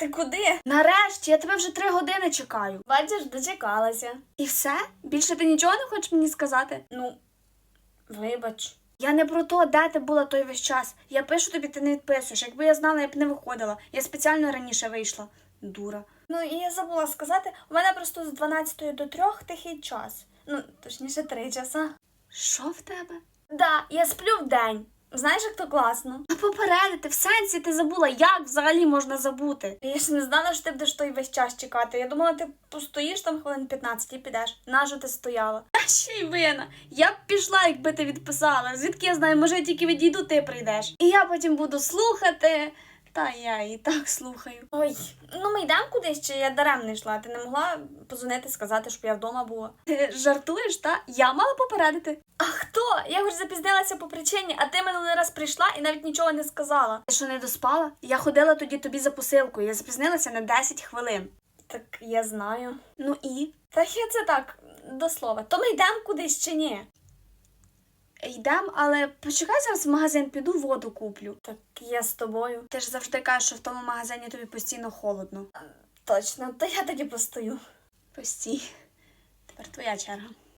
Ти куди? Нарешті, я тебе вже три години чекаю. Бачиш, дочекалася. І все? Більше ти нічого не хочеш мені сказати? Ну, вибач. Я не про то, де ти була той весь час. Я пишу тобі, ти не відписуєш. Якби я знала, я б не виходила. Я спеціально раніше вийшла. Дура. Ну, і я забула сказати, у мене просто з 12 до 3 тихий час. Ну, точніше, 3 часа. Що в тебе? Да, я сплю в день. Знаєш, як то класно? А попередити, в сенсі ти забула, як взагалі можна забути? Я ж не знала, що ти будеш той весь час чекати. Я думала, ти постоїш там хвилин 15 і підеш. Нажу ти стояла? А ще й вина. Я б пішла, якби ти відписала. Звідки я знаю, може я тільки відійду, ти прийдеш. І я потім буду слухати. Та я і так слухаю. Ой, ну ми йдемо кудись, чи я даремно йшла. Ти не могла позвонити, сказати, щоб я вдома була. Ти жартуєш, та? Я мала попередити. А хто? Я хоч запізнилася по причині, а ти минулий раз прийшла і навіть нічого не сказала. Ти що не доспала? Я ходила тоді тобі за посилкою. Я запізнилася на 10 хвилин. Так я знаю. Ну і Та я це так, до слова. То ми йдемо кудись чи ні? Йдем, але почекай зараз в магазин, піду воду куплю. Так я з тобою. Ти ж завжди кажеш, що в тому магазині тобі постійно холодно. Точно, то я тоді постою. Постій. Тепер твоя черга.